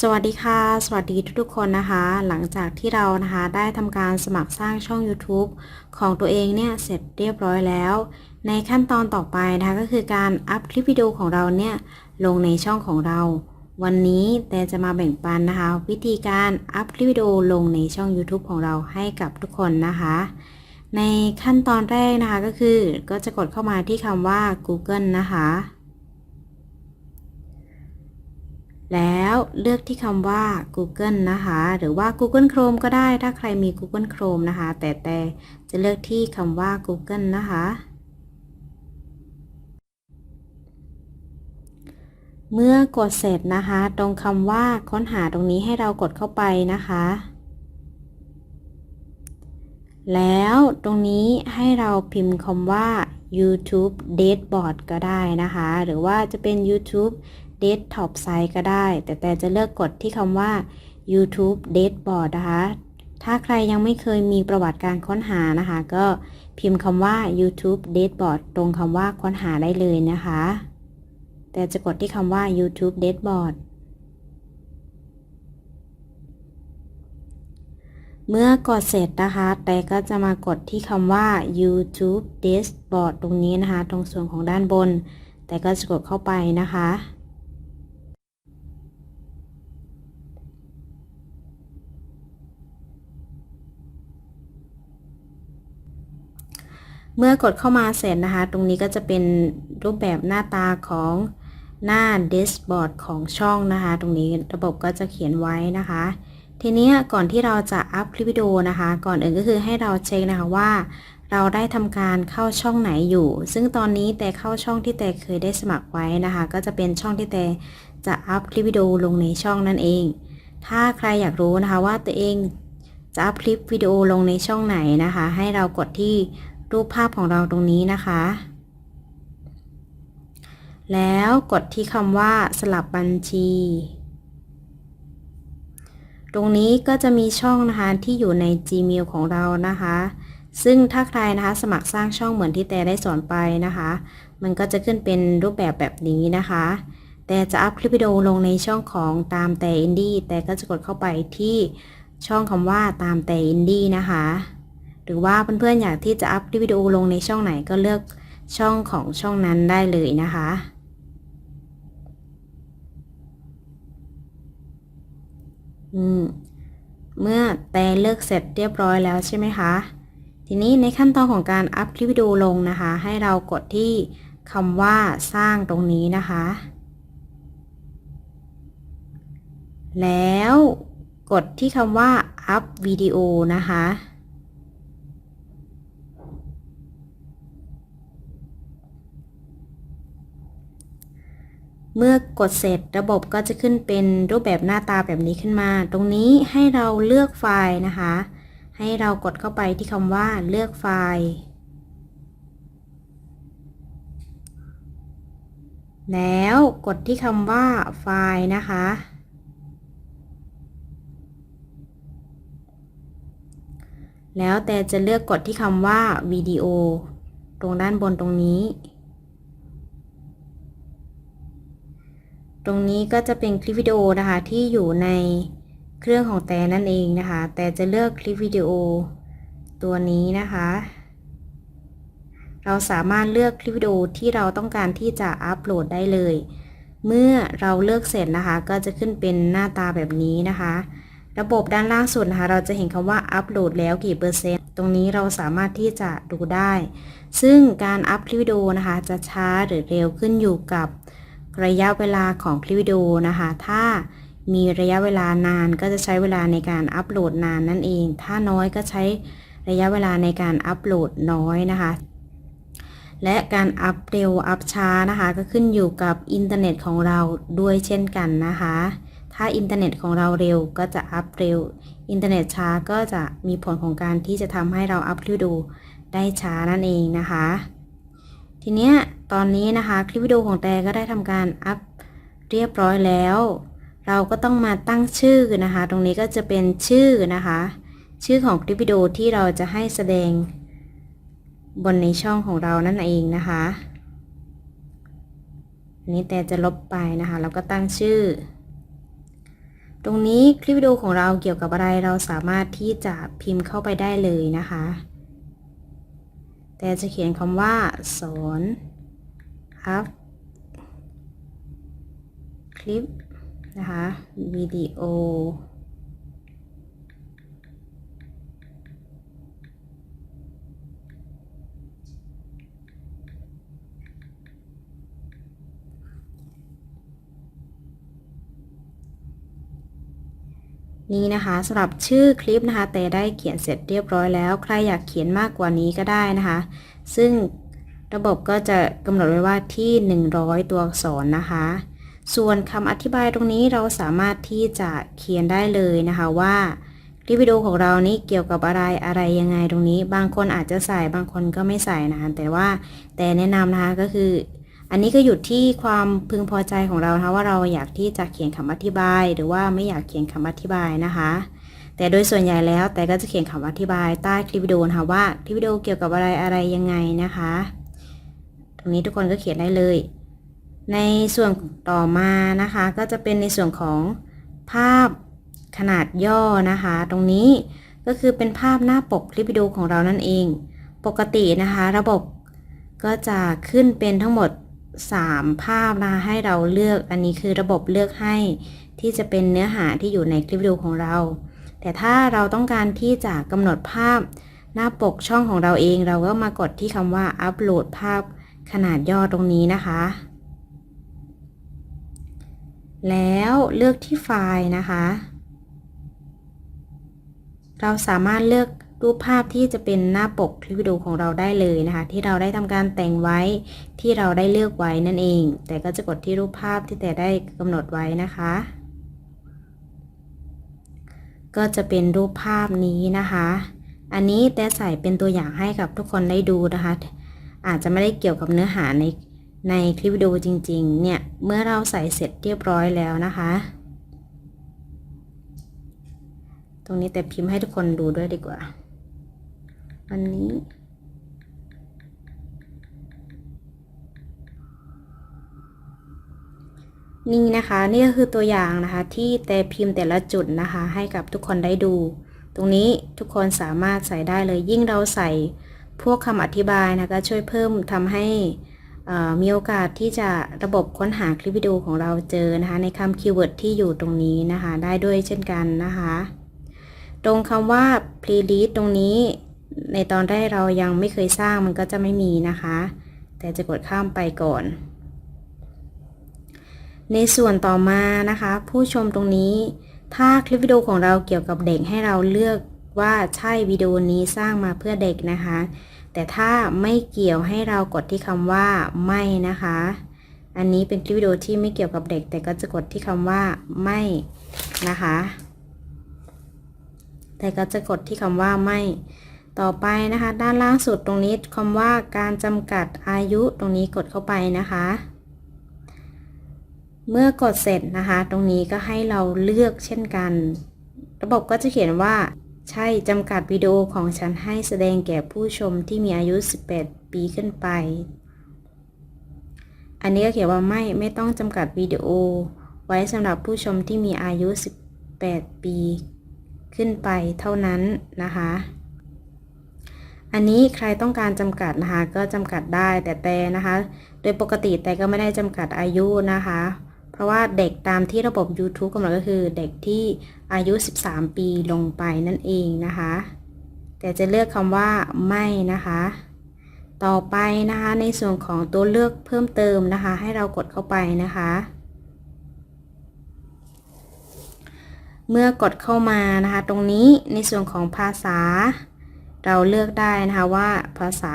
สวัสดีค่ะ สวัสดีทุกๆคนนะคะ หลังจากที่เรานะคะได้ทำการสมัครสร้างช่อง YouTube ของตัวเองเนี่ยเสร็จเรียบร้อยแล้ว ในขั้นตอนต่อไปนะคะก็คือการอัพคลิปวิดีโอของเราเนี่ยลงในช่องของเรา วันนี้แต่จะมาแบ่งปันนะคะ วิธีการอัพคลิปวิดีโอลงในช่อง YouTube ของเราให้กับทุกคนนะคะ ในขั้นตอนแรกนะคะก็คือก็จะกดเข้ามาที่คำว่า Google นะคะ แล้วเลือกที่คำว่า Google นะคะ หรือว่า Google Chrome ก็ได้ถ้าใครมี Google Chrome นะคะ แต่แต่จะเลือกที่คำว่า Google นะคะ เมื่อกดเสร็จนะคะ ตรงคำว่าค้นหาตรงนี้ให้เรากดเข้าไปนะคะ แล้วตรงนี้ให้เราพิมพ์คำว่า YouTube Dashboard ก็ได้นะคะ หรือว่าจะเป็น YouTube Desktop Site ก็ได้ แต่แต่จะเลือกกดที่คำว่า YouTube Dashboard นะคะ ถ้าใครยังไม่เคยมีประวัติการค้นหานะคะ ก็พิมพ์คำว่า YouTube Dashboard ตรงคำว่าค้นหาได้เลยนะคะ แต่จะกดที่คำว่า YouTube Dashboard เมื่อกดเสร็จนะคะ แต่ก็จะมากดที่คำว่า YouTube Dashboard ตรงนี้นะคะ ตรงส่วนของด้านบน แต่ก็จะกดเข้าไปนะคะ เมื่อกดเข้ามาเสร็จนะคะ ตรงนี้ก็จะเป็นรูปแบบหน้าตาของหน้า dashboard ของช่องนะคะ ตรงนี้ระบบก็จะเขียนไว้นะคะ ทีนี้ก่อนที่เราจะอัพคลิปวิดีโอนะคะ ก่อนอื่นก็คือให้เราเช็คนะคะว่า เราได้ทำการเข้าช่องไหนอยู่ ซึ่งตอนนี้แต่เข้าช่องที่แต่เคยได้สมัครไว้นะคะ ก็จะเป็นช่องที่แต่จะอัพคลิปวิดีโอลงในช่องนั่นเอง ถ้าใครอยากรู้นะคะว่าตัวเองจะอัพคลิปวิดีโอลงในช่องไหนนะคะ ให้เรากดที่ รูปภาพของเราตรงนี้นะคะ แล้วกดที่คำว่าสลับบัญชี ตรงนี้ก็จะมีช่องนะคะที่อยู่ใน Gmail ของเรานะคะ ซึ่งถ้าใครนะคะสมัครสร้างช่องเหมือนที่แต่ได้สอนไปนะคะ มันก็จะขึ้นเป็นรูปแบบแบบนี้นะคะแต่จะอัพคลิปวิดีโอลงในช่องของตามแต่อินดี้แต่ก็จะกดเข้าไปที่ช่องคำว่าตามแต่อินดี้นะคะ หรือว่าเพื่อนๆอยากที่จะอัพวิดีโอลงในช่องไหนก็เลือกช่องของช่องนั้นได้เลยนะคะ อืม เมื่อแต่เลือกเสร็จเรียบร้อยแล้วใช่ไหมคะ ทีนี้ในขั้นตอนของการอัพคลิปวิดีโอลงนะคะ ให้เรากดที่คำว่าสร้างตรงนี้นะคะ แล้วกดที่คำว่าอัพวิดีโอนะคะ เมื่อกดเสร็จระบบก็จะขึ้นเป็นรูปแบบหน้าตาแบบนี้ขึ้นมา ตรงนี้ให้เราเลือกไฟล์นะคะ ให้เรากดเข้าไปที่คำว่าเลือกไฟล์ แล้วกดที่คำว่าไฟล์นะคะ แล้วแต่จะเลือกกดที่คำว่าวิดีโอ ตรงด้านบนตรงนี้ ตรงนี้ก็จะเป็นคลิปวิดีโอนะคะที่อยู่ในเครื่องของแต่นั่นเองนะคะ แต่จะเลือกคลิปวิดีโอตัวนี้นะคะ เราสามารถเลือกคลิปวิดีโอที่เราต้องการที่จะอัปโหลดได้เลย เมื่อเราเลือกเสร็จนะคะ ก็จะขึ้นเป็นหน้าตาแบบนี้นะคะ ระบบด้านล่างสุดนะคะ เราจะเห็นคำว่าอัปโหลดแล้วกี่เปอร์เซ็นต์ ตรงนี้เราสามารถที่จะดูได้ ซึ่งการอัพคลิปวิดีโอนะคะ จะช้าหรือเร็วขึ้นอยู่กับ ระยะเวลาของคลิปวิดีโอนะคะ ถ้ามีระยะเวลานานก็จะใช้เวลาในการอัปโหลดนานนั่นเอง ถ้าน้อยก็ใช้ระยะเวลาในการอัปโหลดน้อยนะคะ และการอัปเร็วอัปช้านะคะ ก็ขึ้นอยู่กับอินเทอร์เน็ตของเราด้วยเช่นกันนะคะ ถ้าอินเทอร์เน็ตของเราเร็วก็จะอัปเร็ว อินเทอร์เน็ตช้าก็จะมีผลของการที่จะทำให้เราอัพคลิปวิดีโอได้ช้านั่นเองนะคะ ทีเนี้ยตอนนี้นะคะคลิปวิดีโอของแต่ก็ได้ทำการอัพเรียบร้อยแล้ว เราก็ต้องมาตั้งชื่อนะคะ ตรงนี้ก็จะเป็นชื่อนะคะ ชื่อของคลิปวิดีโอที่เราจะให้แสดงบนในช่องของเรานั่นเองนะคะนนี้แต่จะลบไปนะคะแล้วก็ตั้งชื่อ ตรงนี้คลิปวิดีโอของเราเกี่ยวกับอะไรเราสามารถที่จะพิมพ์เข้าไปได้เลยนะคะ แต่จะเขียนคำว่าสอนครับคลิปนะคะวิดีโอ นี่นะคะสำหรับชื่อคลิปนะคะแต่ได้เขียนเสร็จเรียบร้อยแล้ว ใครอยากเขียนมากกว่านี้ก็ได้นะคะ ซึ่งระบบก็จะกำหนดไว้ว่าที่ 100 ตัวอักษรนะคะ ส่วนคำอธิบายตรงนี้เราสามารถที่จะเขียนได้เลยนะคะว่าคลิปวิดีโอของเรานี้เกี่ยวกับอะไรอะไรยังไงตรงนี้ บางคนอาจจะใส่บางคนก็ไม่ใส่นะคะแต่ว่าแต่แนะนำนะคะก็คือ อันนี้ก็อยู่ที่ความพึงพอใจของเรานะคะว่าเราอยากที่จะเขียนคำอธิบาย หรือว่าไม่อยากเขียนคำอธิบายนะคะ แต่โดยส่วนใหญ่แล้วแต่ก็จะเขียนคำอธิบายใต้คลิปวิดีโอนะคะว่าคลิปวิดีโอเกี่ยวกับอะไรอะไรยังไงนะคะ ตรงนี้ทุกคนก็เขียนได้เลย ในส่วนต่อมานะคะก็จะเป็นในส่วนของภาพขนาดย่อนะคะ ตรงนี้ก็คือเป็นภาพหน้าปกคลิปวิดีโอของเรานั่นเอง ปกตินะคะ ระบบก็จะขึ้นเป็นทั้งหมด 3 ภาพนะให้เราเลือกอันนี้คือระบบเลือกให้ที่จะเป็นเนื้อหาที่อยู่ในคลิปวิดีโอของเรา แต่ถ้าเราต้องการที่จะกำหนดภาพหน้าปกช่องของเราเอง เราก็มากดที่คำว่าอัปโหลดภาพขนาดย่อตรงนี้นะคะ แล้วเลือกที่ไฟล์นะคะ เราสามารถเลือก รูปภาพที่จะเป็นหน้าปกคลิปวิดีโอของเราได้เลยนะคะ ที่เราได้ทำการแต่งไว้ที่เราได้เลือกไว้นั่นเอง แต่ก็จะกดที่รูปภาพที่แต่ได้กำหนดไว้นะคะ ก็จะเป็นรูปภาพนี้นะคะ อันนี้แต่ใส่เป็นตัวอย่างให้กับทุกคนได้ดูนะคะ อาจจะไม่ได้เกี่ยวกับเนื้อหาในในคลิปวิดีโอจริง ๆ เนี่ย เมื่อเราใส่เสร็จเรียบร้อยแล้วนะคะ ตรงนี้แต่พิมพ์ให้ทุกคนดูด้วยดีกว่า อันนี้ นี่นะคะ นี่ก็คือตัวอย่างนะคะ ที่แต่พิมพ์แต่ละจุดนะคะ ให้กับทุกคนได้ดู ตรงนี้ทุกคนสามารถใส่ได้เลย ยิ่งเราใส่พวกคำอธิบายนะคะช่วยเพิ่มทำให้มีโอกาสที่จะระบบค้นหาคลิปวิดีโอของเราเจอนะคะ ในคำคีย์เวิร์ดที่อยู่ตรงนี้นะคะ ได้ด้วยเช่นกันนะคะ ตรงคำว่า playlist ตรงนี้ ในตอนแรกเรายังไม่เคยสร้างมันก็จะไม่มีนะคะ แต่จะกดข้ามไปก่อน ในส่วนต่อมานะคะ ผู้ชมตรงนี้ถ้าคลิปวิดีโอของเราเกี่ยวกับเด็กให้เราเลือกว่าใช่วิดีโอนี้สร้างมาเพื่อเด็กนะคะ แต่ถ้าไม่เกี่ยวให้เรากดที่คำว่าไม่นะคะ อันนี้เป็นคลิปวิดีโอที่ไม่เกี่ยวกับเด็ก แต่ก็จะกดที่คำว่าไม่นะคะ แต่ก็จะกดที่คำว่าไม่ ต่อไปนะคะ ด้านล่างสุดตรงนี้คำว่าการจำกัดอายุตรงนี้กดเข้าไปนะคะ เมื่อกดเสร็จนะคะ ตรงนี้ก็ให้เราเลือกเช่นกัน ระบบก็จะเขียนว่า ใช่จำกัดวิดีโอของฉันให้แสดงแก่ผู้ชมที่มีอายุ 18 ปีขึ้นไป อันนี้ก็เขียนว่าไม่ไม่ต้องจำกัดวิดีโอ ไว้สำหรับผู้ชมที่มีอายุ 18 ปี ขึ้นไปเท่านั้นนะคะ อันนี้ใครต้องการจำกัดนะคะ ก็จำกัดได้แต่แต่นะคะ โดยปกติแต่ก็ไม่ได้จำกัดอายุนะคะ เพราะว่าเด็กตามที่ระบบ YouTube กำหนดก็คือเด็กที่อายุ 13 ปีลงไปนั่นเองนะคะ แต่จะเลือกคำว่าไม่นะคะ ต่อไปนะคะในส่วนของตัวเลือกเพิ่มเติมนะคะ ให้เรากดเข้าไปนะคะเมื่อกดเข้ามานะคะ ตรงนี้ในส่วนของภาษา เราเลือกได้นะคะว่าภาษา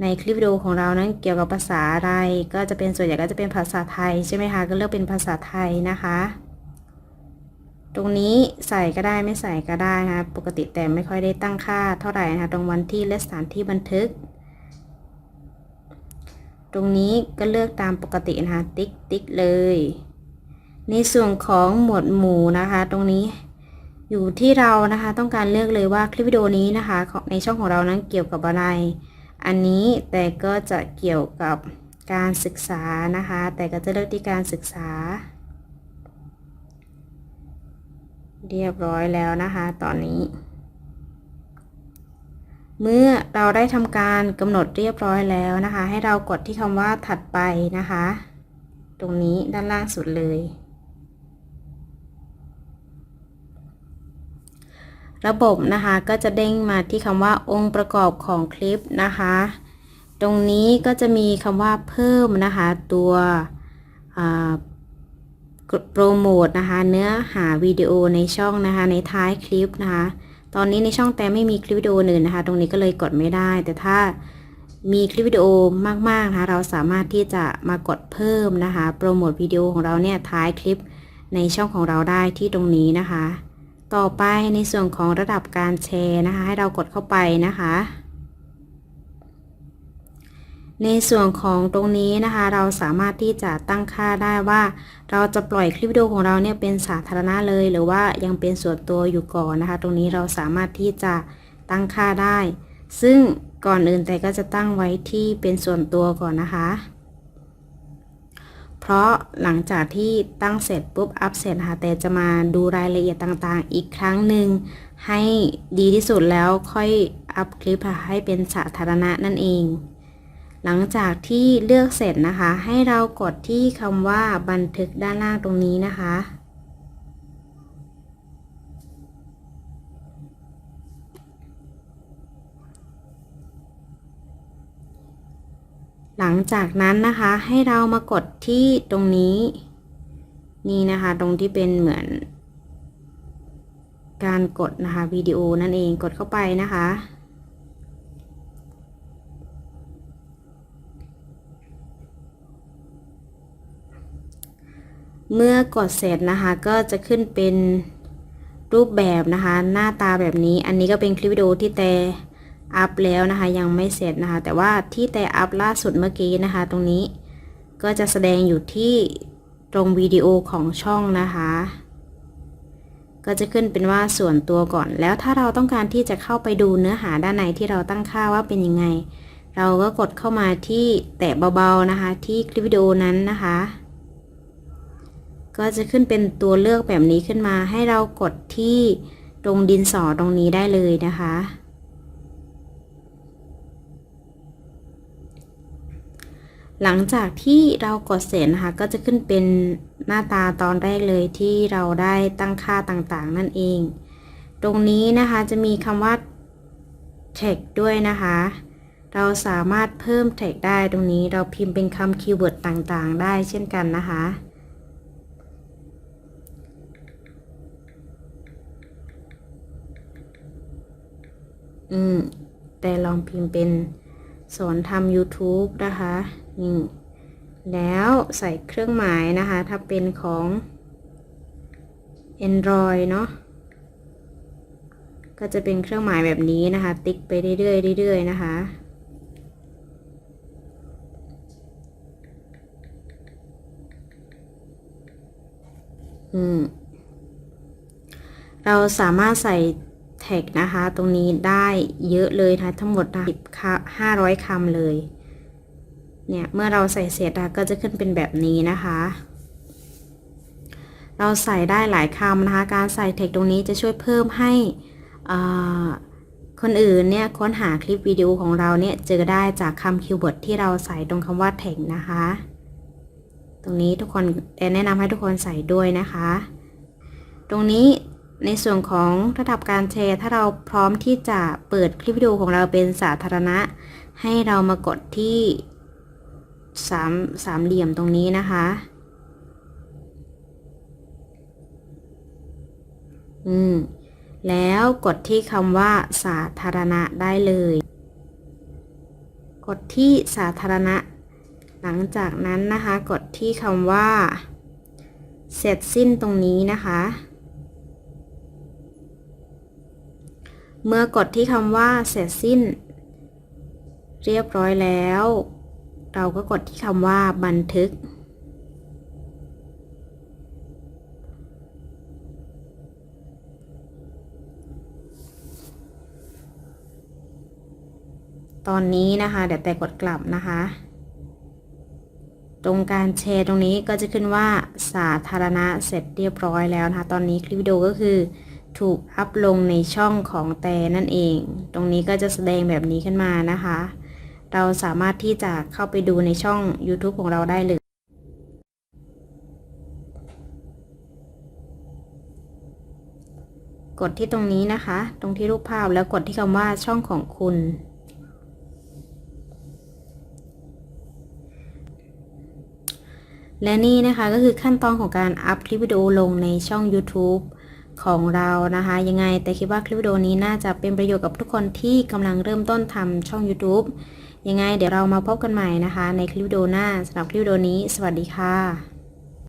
ในคลิปวิดีโอของเรานั้นเกี่ยวกับภาษาอะไร ก็จะเป็นส่วนใหญ่ก็จะเป็นภาษาไทยใช่ไหมคะ ก็เลือกเป็นภาษาไทยนะคะ ตรงนี้ใส่ก็ได้ไม่ใส่ก็ได้นะคะปกติแต่ไม่ค่อยได้ตั้งค่าเท่าไหร่นะคะตรงวันที่และสถานที่บันทึก ตรงนี้ก็เลือกตามปกตินะคะติ๊กติ๊กเลย ในส่วนของหมวดหมู่นะคะ ตรงนี้ อยู่ที่เรานะคะต้องการเลือกเลยว่าคลิปวิดีโอนี้นะคะในช่องของเรานั้นเกี่ยวกับอะไร อันนี้แต่ก็จะเกี่ยวกับการศึกษานะคะ แต่ก็จะเลือกที่การศึกษา เรียบร้อยแล้วนะคะ ตอนนี้ เมื่อเราได้ทำการกำหนดเรียบร้อยแล้วนะคะ ให้เรากดที่คำว่าถัดไปนะคะ ตรงนี้ด้านล่างสุดเลย ระบบนะคะ ก็จะเด้งมาที่คำว่าองค์ประกอบของคลิปนะคะ ตรงนี้ก็จะมีคำว่าเพิ่มนะคะ ตัวโปรโมทนะคะ เนื้อหาวิดีโอในช่องนะคะ ในท้ายคลิปนะคะ ตอนนี้ในช่องแต่ไม่มีคลิปวิดีโอหนึ่งนะคะ ตรงนี้ก็เลยกดไม่ได้ แต่ถ้ามีคลิปวิดีโอมากๆนะคะ เราสามารถที่จะมากดเพิ่มนะคะ โปรโมทวิดีโอของเราเนี่ยท้ายคลิปในช่องของเราได้ที่ตรงนี้นะคะ ต่อไปในส่วนของระดับการแชร์นะคะ ให้เรากดเข้าไปนะคะ ในส่วนของตรงนี้นะคะ เราสามารถที่จะตั้งค่าได้ว่า เราจะปล่อยคลิปวิดีโอของเราเนี่ยเป็นสาธารณะเลย หรือว่ายังเป็นส่วนตัวอยู่ก่อนนะคะ ตรงนี้เราสามารถที่จะตั้งค่าได้ ซึ่งก่อนอื่นแต่ก็จะตั้งไว้ที่เป็นส่วนตัวก่อนนะคะ เพราะหลังจากที่ตั้งเสร็จปุ๊บอัพเสร็จค่ะแต่จะมาดูรายละเอียดต่างๆ อีกครั้งหนึ่งให้ดีที่สุดแล้วค่อยอัพคลิปให้เป็นสาธารณะนั่นเอง หลังจากที่เลือกเสร็จนะคะ ให้เรากดที่คำว่าบันทึกด้านล่างตรงนี้นะคะ หลังจากนั้นนะคะให้เรามากดที่ตรงนี้ นี่นะคะตรงที่เป็นเหมือน การกดนะคะวิดีโอนั่นเองกดเข้าไปนะคะเมื่อกดเสร็จนะคะก็จะขึ้นเป็นรูปแบบนะคะ หน้าตาแบบนี้อันนี้ก็เป็นคลิปวิดีโอที่แต่ อัพแล้วนะคะยังไม่เสร็จนะคะ แต่ว่าที่แต่อัพล่าสุดเมื่อกี้นะคะ ตรงนี้ก็จะแสดงอยู่ที่ตรงวิดีโอของช่องนะคะ ก็จะขึ้นเป็นว่าส่วนตัวก่อน แล้วถ้าเราต้องการที่จะเข้าไปดูเนื้อหาด้านในที่เราตั้งค่าว่าเป็นยังไง เราก็กดเข้ามาที่แตะเบาๆนะคะ ที่คลิปวิดีโอนั้นนะคะ ก็จะขึ้นเป็นตัวเลือกแบบนี้ขึ้นมา ให้เรากดที่ตรงดินสอตรงนี้ได้เลยนะคะ หลังจากที่เรากดเสร็จนะคะ ก็จะขึ้นเป็นหน้าตาตอนแรกเลยที่เราได้ตั้งค่าต่างๆ นั่นเอง ตรงนี้นะคะจะมีคำว่า tag ด้วยนะคะ เราสามารถเพิ่ม tag ได้ตรงนี้เราพิมพ์เป็นคำคีย์เวิร์ดต่างๆ ได้เช่นกันนะคะอืม แต่ลองพิมพ์เป็นสอนทำ YouTube นะคะ นี่แล้วใส่เครื่องหมายนะคะ ถ้าเป็นของ Android เนาะก็จะเป็นเครื่องหมายแบบนี้นะคะ ติ๊กไปเรื่อยๆเรื่อยๆนะคะอืมเราสามารถใส่แท็กนะคะ ตรงนี้ได้เยอะเลยนะทั้งหมดนะห้าร้อยคำเลย เนี่ยเมื่อเราใส่เสร็จก็จะขึ้นเป็นแบบนี้นะคะ เราใส่ได้หลายคำนะคะ การใส่แท็กตรงนี้จะช่วยเพิ่มให้คนอื่นเนี่ยค้นหาคลิปวิดีโอของเราเนี่ยเจอได้จากคำคีย์เวิร์ดที่เราใส่ตรงคำว่าแท็กนะคะ ตรงนี้ทุกคนแนะนำให้ทุกคนใส่ด้วยนะคะ ตรงนี้ในส่วนของระดับการแชร์ ถ้าเราพร้อมที่จะเปิดคลิปวิดีโอของเราเป็นสาธารณะ ให้เรามากดที่ สามสามเหลี่ยมตรงนี้นะคะ อืม แล้วกดที่คำว่า สาธารณะได้เลย กดที่สาธารณะ หลังจากนั้นนะคะ กดที่คำว่า เสร็จสิ้นตรงนี้นะคะ เมื่อกดที่คำว่าเสร็จสิ้น เรียบร้อยแล้ว เราก็กดที่คำว่าบันทึก ตอนนี้นะคะ เดี๋ยวแต่กดกลับนะคะ ตรงการแชร์ตรงนี้ก็จะขึ้นว่าสาธารณะเสร็จเรียบร้อยแล้วนะคะ ตอนนี้คลิปวิดีโอก็คือถูกอัพลงในช่องของแต่นั่นเอง ตรงนี้ก็จะแสดงแบบนี้ขึ้นมานะคะ เราสามารถที่จะเข้าไปดูในช่อง YouTube ของเราได้เลย กดที่ตรงนี้นะคะ ตรงที่รูปภาพแล้วกดที่คำว่าช่องของคุณ และนี่นะคะก็คือขั้นตอนของการอัพคลิปวิดีโอลงในช่อง YouTube ของเรานะคะ ยังไงแต่คิดว่าคลิปวิดีโอนี้น่าจะเป็นประโยชน์กับทุกคนที่กำลังเริ่มต้นทำช่อง YouTube ยังไงเดี๋ยวเรามาพบกันใหม่นะคะ ในคลิปวิดีโอหน้าสำหรับคลิปวิดีโอนี้ สวัสดีค่ะ